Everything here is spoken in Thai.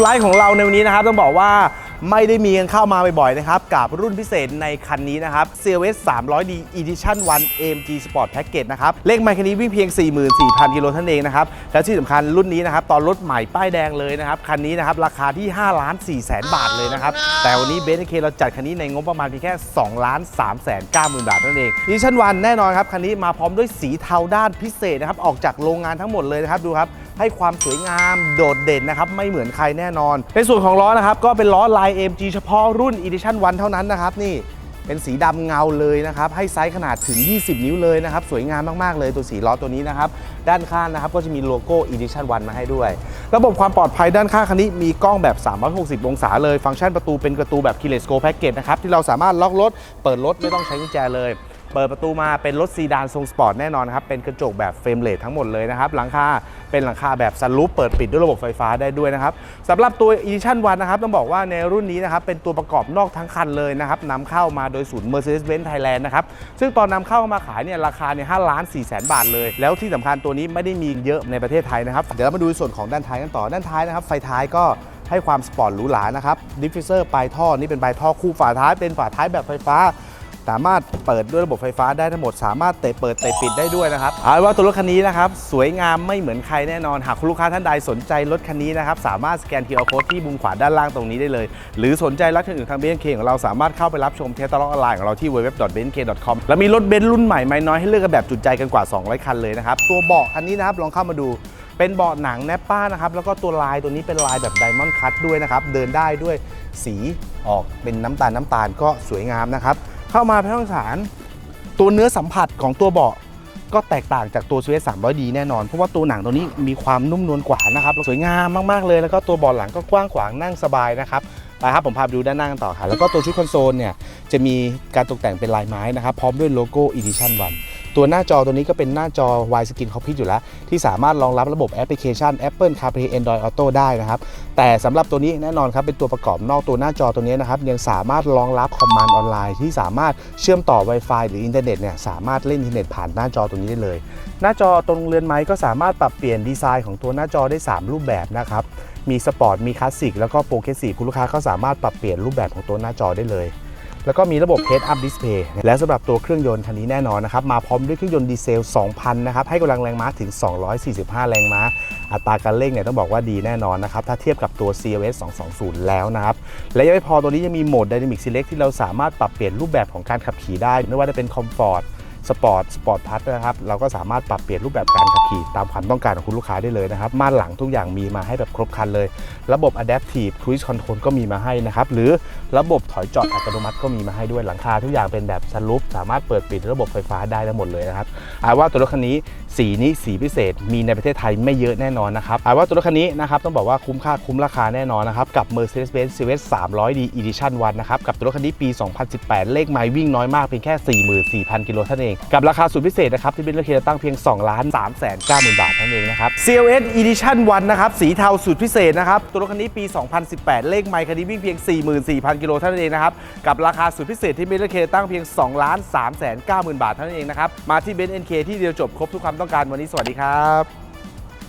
ไลฟ์ของเราในวันนี้นะครับต้องบอกว่าไม่ได้มีกันเข้ามาบ่อยๆนะครับกับรุ่นพิเศษในคันนี้นะครับ CLS 300D Edition 1 AMG Sport Package นะครับเลขไมค์คันนี้วิ่งเพียง 44,000กิโลเท่านั้นเองนะครับและที่สำคัญรุ่นนี้นะครับตอนรถใหม่ป้ายแดงเลยนะครับคันนี้นะครับราคาที่5ล้าน4แสนบาทเลยนะครับแต่วันนี้เบนซ์เคเราจัดคันนี้ในงบประมาณเพียงแค่2ล้าน3แสน9หมื่นบาทนั่นเอง Edition 1แน่นอนครับคันนี้มาพร้อมด้วยสีเทาด้านพิเศษนะครับออกจากโรงงานทั้งหมดเลยนะครับดูครับ ให้ความสวยงามโดดเด่นนะครับไม่เหมือนใครแน่นอน ในส่วนของล้อนะครับก็เป็นล้อลาย AMG เฉพาะรุ่น Edition 1 เท่านั้นนะครับนี่เป็นสีดำเงาเลยนะครับ ให้ไซส์ขนาดถึง 20 นิ้วเลยนะครับ สวยงามมาก ๆ เลยตัวสีล้อตัวนี้นะครับ ด้านข้างนะครับก็จะมีโลโก้ Edition 1 มาให้ด้วย ระบบความปลอดภัยด้านข้างคันนี้มีกล้องแบบ 360 องศาเลย ฟังก์ชันประตูเป็นประตูแบบ Keyless Go Package นะครับ ที่เราสามารถล็อกรถ เปิดรถไม่ต้องใช้กุญแจเลย เปิดประตูมาเป็นรถซีดานทรงสปอร์ตแน่นอนครับ เป็นกระจกแบบเฟรมเลททั้งหมดเลยนะครับ หลังคาเป็นหลังคาแบบซันรูฟเปิดปิดด้วยระบบไฟฟ้าได้ด้วยนะครับสำหรับตัว Edition 1นะครับ ต้องบอกว่าในรุ่นนี้นะครับ เป็นตัวประกอบนอกทั้งคันเลยนะครับนำเข้ามาโดยศูนย์ Mercedes-Benz Thailand นะครับ ซึ่งตอนนำเข้ามาขายเนี่ยราคาเนี่ย5ล้าน4แสนบาทเลย แล้วที่สำคัญตัวนี้ไม่ได้มีเยอะในประเทศไทยนะครับ เดี๋ยวเรามาดูส่วนของด้านท้ายกันต่อ ด้านท้ายนะครับ ไฟท้ายก็ให้ความสปอร์ตหรูหรานะครับดิฟฟิเซอร์ปลายท่อนี่เป็นปลายท่อคู่ฝาท้ายเป็นฝาท้ายแบบไฟฟ้า สามารถเปิดด้วยระบบไฟฟ้าได้ทั้งหมด สามารถเตะเปิดเตะปิดได้ด้วยนะครับเอาว่าตัวรถคันนี้นะครับสวยงามไม่เหมือนใครแน่นอนหากคุณลูกค้าท่านใดสนใจรถคันนี้นะครับสามารถสแกน QR Code ที่มุมขวาด้านล่างตรงนี้ได้เลย หรือสนใจรับคันอื่นทางเบนซ์เคของเราสามารถเข้าไปรับชมเทสตลอดออนไลน์ของเราที่ www.benz.com และมีรถเบนซ์รุ่นใหม่ไม่น้อยให้เลือกกันแบบจุใจกันกว่า 200 คันเลยนะครับตัวเบาะคันนี้นะครับลองเข้ามาดูเป็นเบาะหนังแนปป้านะครับแล้วก็ตัวลายตัวนี้เป็นลายแบบไดมอนด์คัตด้วยนะครับเดินได้ด้วยสีออกเป็นน้ำตาลน้ำตาลก็สวยงามนะครับ เข้ามาภายในห้องสาร ตัวเนื้อสัมผัสของตัวเบาะก็แตกต่างจากตัว s 3 0 0 d แน่นอน เพราะว่าตัวหนังตัวนี้มีความนุ่มนวลกว่านะครับสวยงามมากๆเลยแล้วก็ตัวเบาะหลังก็กว้างขวางนั่งสบายนะครับไปครับผมพาไปดูด้านหน้ากันต่อค่ะแล้วก็ตัวชุดคอนโซลเนี่ยจะมีการตกแต่งเป็นลายไม้นะครับพร้อมด้วยโลโก้ Edition 1 ตัวหน้าจอตัวนี้ก็เป็นหน้าจอ Wide Screen Cockpit อยู่แล้ว ที่สามารถรองรับระบบแอปพลิเคชัน Apple CarPlay Android Auto ได้นะครับ แต่สำหรับตัวนี้แน่นอนครับ เป็นตัวประกอบนอกตัวหน้าจอตัวนี้นะครับ ยังสามารถรองรับคอมมานด์ออนไลน์ที่สามารถเชื่อมต่อ Wi-Fi หรืออินเทอร์เน็ตเนี่ยสามารถเล่นอินเทอร์เน็ตผ่านหน้าจอตัวนี้ได้เลย หน้าจอตรงเรือนไม้ก็สามารถปรับเปลี่ยนดีไซน์ของตัวหน้าจอได้ 3 รูปแบบนะครับมีสปอร์ตมีคลาสสิกแล้วก็โปรเกรสซีฟคุณลูกค้าก็สามารถปรับเปลี่ยนรูปแบบของตัวหน้าจอได้เลย แล้วก็มีระบบ Head Up Display และสำหรับตัวเครื่องยนต์คันนี้แน่นอนนะครับ มาพร้อมด้วยเครื่องยนต์ดีเซล 2,000 นะครับ ให้กำลังแรงม้าถึง 245 แรงม้า อัตราการเร่งเนี่ยต้องบอกว่าดีแน่นอนนะครับ ถ้าเทียบกับตัว CLS 220 แล้วนะครับ และยังไม่พอตัวนี้ยังมีโหมด Dynamic Select ที่เราสามารถปรับเปลี่ยนรูปแบบของการขับขี่ได้ ไม่ว่าจะเป็น Comfort สปอร์ตสปอร์ตพัทนะครับ เราก็สามารถปรับเปลี่ยนรูปแบบการขับขี่ตามความต้องการของคุณลูกค้าได้เลยนะครับ ม่านหลังทุกอย่างมีมาให้แบบครบครันเลย ระบบ Adaptive Cruise Control ก็มีมาให้นะครับ หรือระบบถอยจอดอัตโนมัติก็มีมาให้ด้วยหลังคาทุกอย่างเป็นแบบสลูปสามารถเปิดปิดระบบไฟฟ้าได้ทั้งหมดเลยนะครับอาว่าตัวรถคันนี้สีนี้สีพิเศษ มีในประเทศไทยไม่เยอะแน่นอนนะครับอาว่าตัวรถคันนี้นะครับต้องบอกว่าคุ้มค่าคุ้มราคาแน่นอนนะครับกับ Mercedes-Benz CLS 300D Edition 1นะครับกับตัวรถคันนี้ปี 2018 เลขไมล์วิ่งน้อยมากเพียงแค่ 44,000กิโลเท่านั้นเองกับราคาสุดพิเศษนะครับที่เป็นราคตั้งเพียง 2 ล้าน3แสน9หมื่นบาทท่านั้นเองนะครับ CLS Edition 1นะครับสีเทาสุดพิเศษนะครับตัวรถคันนี้ปี 2018 เลขไมล์คันนี้วิ่งเพียง 44,000 กิโลเท่านั้นเองนะครับกับราคาสุดพิเศษที่เป็นราคตั้งเพียง 2 ล้าน3แสน9หมื่นบาทเท่านั้นเองนะครับมาที่เบนซ์เอ็นเคที่เดียวจบครบทุกความต้องการวันนี้สวัสดีครับ